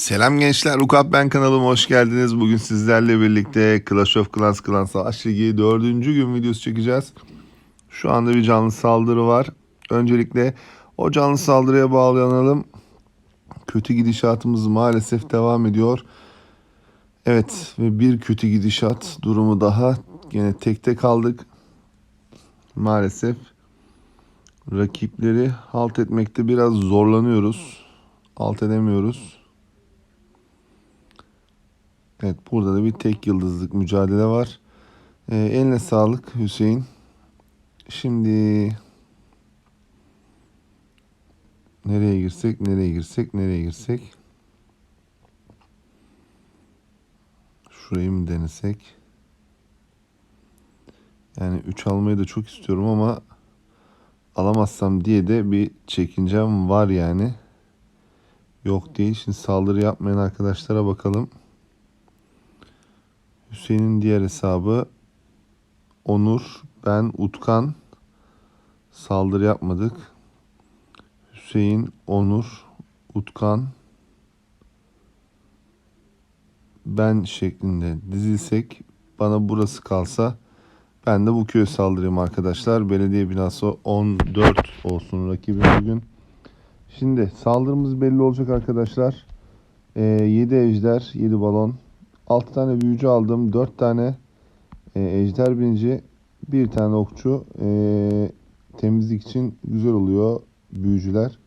Selam gençler, Ukap Ben kanalıma hoş geldiniz. Bugün sizlerle birlikte Clash of Clans Klan Savaş Ligi 4. gün videosu çekeceğiz. Şu anda bir canlı saldırı var. Öncelikle o canlı saldırıya bağlanalım. Kötü gidişatımız maalesef devam ediyor. Evet ve bir kötü gidişat durumu daha. Yine tekte kaldık. Maalesef rakipleri halt etmekte biraz zorlanıyoruz. Halt edemiyoruz. Evet burada da bir tek yıldızlık mücadele var. Ee, eline sağlık Hüseyin. Şimdi nereye girsek, nereye girsek, nereye girsek? Şurayı mı denesek? Yani 3 almayı da çok istiyorum ama alamazsam diye de bir çekincem var yani. Yok değil. Şimdi saldırı yapmayan arkadaşlara bakalım. Hüseyin'in diğer hesabı Onur, ben Utkan saldırı yapmadık. Hüseyin, Onur, Utkan ben şeklinde dizilsek bana burası kalsa ben de bu köye saldırayım arkadaşlar. Belediye binası 14 olsun rakibim bugün. Şimdi saldırımız belli olacak arkadaşlar. Ee, 7 ejder, 7 balon, 6 tane büyücü aldım. 4 tane e, ejder binici. Bir tane okçu. E, temizlik için güzel oluyor büyücüler.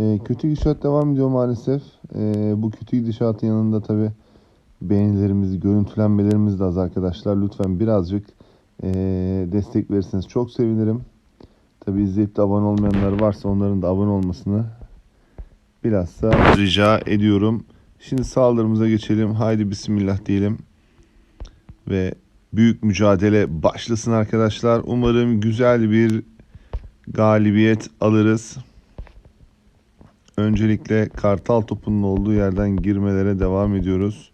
E, kötü gidişat devam ediyor maalesef. E, bu kötü gidişatın yanında tabi beğenilerimiz, görüntülenmelerimiz de az arkadaşlar. Lütfen birazcık e, destek verirseniz çok sevinirim. Tabi izleyip de abone olmayanlar varsa onların da abone olmasını bilhassa rica ediyorum. Şimdi saldırımıza geçelim. Haydi bismillah diyelim. Ve büyük mücadele başlasın arkadaşlar. Umarım güzel bir galibiyet alırız. Öncelikle kartal topunun olduğu yerden girmelere devam ediyoruz.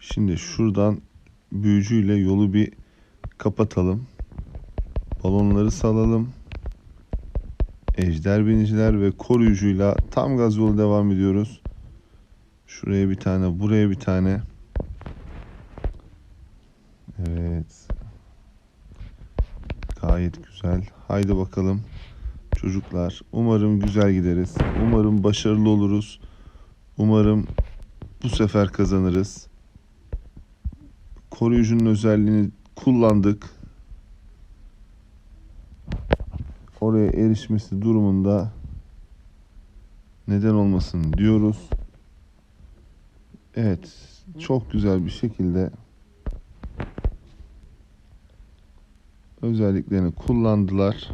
Şimdi şuradan büyücüyle yolu bir kapatalım. Balonları salalım. Ejder biniciler ve koruyucuyla tam gaz yolu devam ediyoruz. Şuraya bir tane, buraya bir tane. Evet. Gayet güzel. Haydi bakalım. Çocuklar, umarım güzel gideriz. Umarım başarılı oluruz. Umarım bu sefer kazanırız. Koruyucunun özelliğini kullandık. Oraya erişmesi durumunda neden olmasın diyoruz. Evet, çok güzel bir şekilde özelliklerini kullandılar.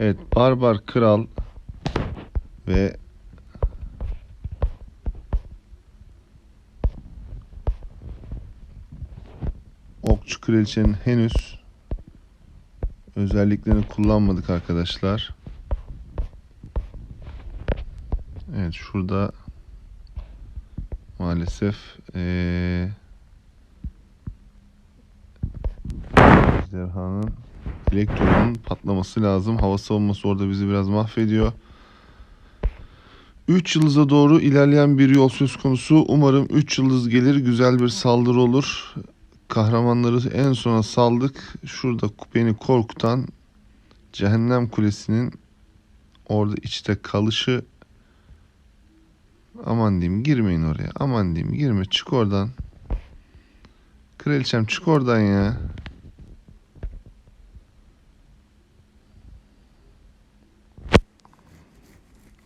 Evet, Barbar Kral ve Okçu Kraliçenin henüz özelliklerini kullanmadık arkadaşlar. Evet, şurada maalesef ee, ejderhanın elektronun patlaması lazım. Hava savunması orada bizi biraz mahvediyor. 3 yıldıza doğru ilerleyen bir yol söz konusu. Umarım 3 yıldız gelir. Güzel bir saldırı olur. Kahramanları en sona saldık. Şurada beni korkutan Cehennem Kulesi'nin orada içte kalışı Aman diyeyim girmeyin oraya. Aman diyeyim girme çık oradan. Kraliçem çık oradan ya.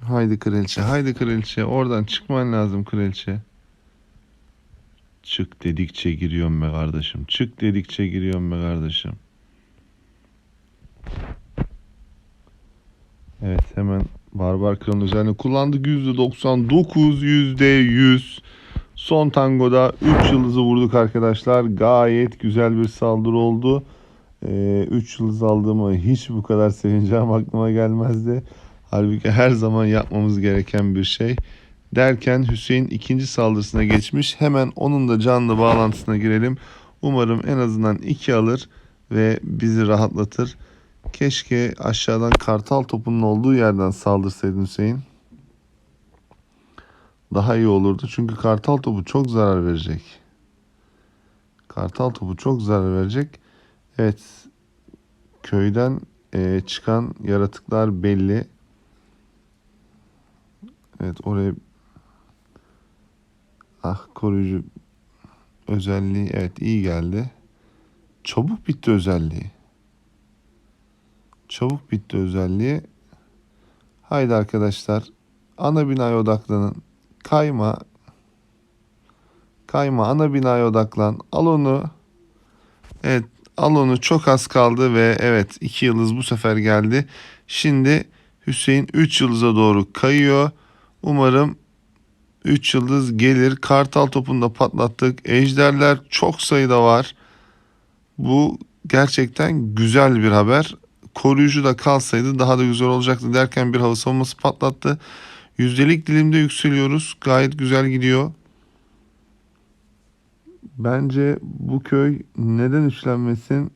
Haydi kraliçe, haydi kraliçe. Oradan çıkman lazım kraliçe. Çık dedikçe giriyorum be kardeşim. Çık dedikçe giriyorum be kardeşim. Evet hemen Barbar Kral'ın özelliğini kullandık. %99, %100. Son tangoda 3 yıldızı vurduk arkadaşlar. Gayet güzel bir saldırı oldu. 3 ee, yıldız aldığımı hiç bu kadar sevineceğim aklıma gelmezdi. Halbuki her zaman yapmamız gereken bir şey. Derken Hüseyin ikinci saldırısına geçmiş. Hemen onun da canlı bağlantısına girelim. Umarım en azından 2 alır ve bizi rahatlatır. Keşke aşağıdan kartal topunun olduğu yerden saldırsaydın Hüseyin. daha iyi olurdu. Çünkü kartal topu çok zarar verecek. Kartal topu çok zarar verecek. Evet. Köyden e, çıkan yaratıklar belli. Evet oraya ah koruyucu özelliği evet iyi geldi. Çabuk bitti özelliği. Çabuk bitti özelliği. Haydi arkadaşlar. Ana binaya odaklanın. Kayma. Kayma ana binaya odaklan. Al onu. Evet al onu çok az kaldı ve evet 2 yıldız bu sefer geldi. Şimdi Hüseyin 3 yıldıza doğru kayıyor. Umarım 3 yıldız gelir. Kartal topunu da patlattık. Ejderler çok sayıda var. Bu gerçekten güzel bir haber. Koruyucu da kalsaydı daha da güzel olacaktı derken bir hava savunması patlattı. Yüzdelik dilimde yükseliyoruz. Gayet güzel gidiyor. Bence bu köy neden üçlenmesin?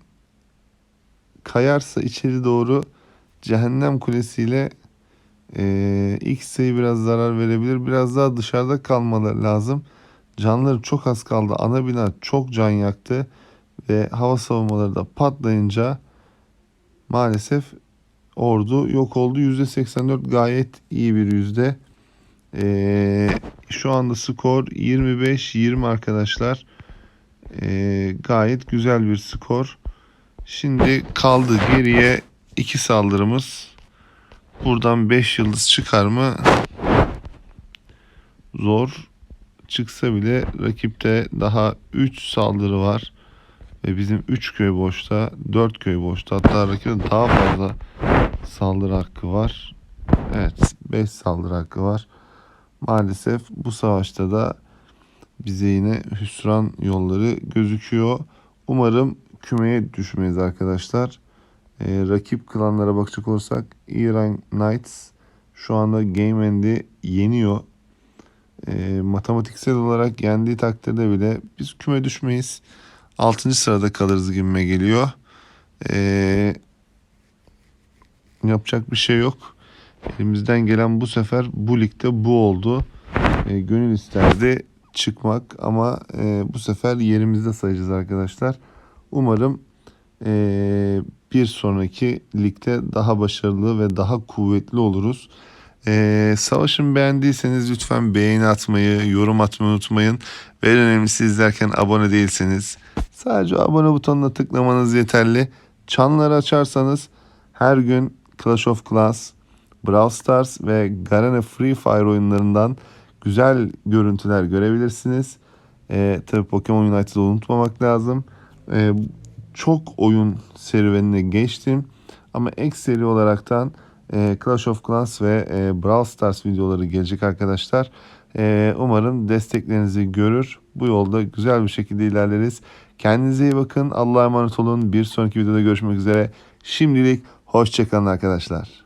Kayarsa içeri doğru cehennem kulesiyle e, sayı biraz zarar verebilir. Biraz daha dışarıda kalmaları lazım. Canları çok az kaldı. Ana bina çok can yaktı. Ve hava savunmaları da patlayınca maalesef ordu yok oldu. %84 gayet iyi bir yüzde. Ee, şu anda skor 25-20 arkadaşlar. Ee, gayet güzel bir skor. Şimdi kaldı geriye iki saldırımız. Buradan 5 yıldız çıkar mı? Zor. Çıksa bile rakipte daha 3 saldırı var. Ve bizim 3 köy boşta, 4 köy boşta. Hatta rakibin daha fazla saldırı hakkı var. Evet, 5 saldırı hakkı var. Maalesef bu savaşta da bize yine hüsran yolları gözüküyor. Umarım kümeye düşmeyiz arkadaşlar. Ee, rakip klanlara bakacak olursak İran Knights şu anda Game End'i yeniyor. Ee, matematiksel olarak yendiği takdirde bile biz küme düşmeyiz. 6. sırada kalırız gibime geliyor. Ee, yapacak bir şey yok. Elimizden gelen bu sefer bu ligde bu oldu. Ee, gönül isterdi çıkmak ama e, bu sefer yerimizde sayacağız arkadaşlar. Umarım e, bir sonraki ligde daha başarılı ve daha kuvvetli oluruz. Ee, savaşın beğendiyseniz lütfen beğeni atmayı, yorum atmayı unutmayın. Ve en önemlisi izlerken abone değilseniz sadece abone butonuna tıklamanız yeterli. Çanları açarsanız her gün Clash of Clans, Brawl Stars ve Garena Free Fire oyunlarından güzel görüntüler görebilirsiniz. Ee, tabii Pokemon United'ı unutmamak lazım. Ee, çok oyun serüvenine geçtim. Ama ek seri olaraktan e, Clash of Clans ve e, Brawl Stars videoları gelecek arkadaşlar. E, umarım desteklerinizi görür. Bu yolda güzel bir şekilde ilerleriz. Kendinize iyi bakın. Allah'a emanet olun. Bir sonraki videoda görüşmek üzere. Şimdilik hoşçakalın arkadaşlar.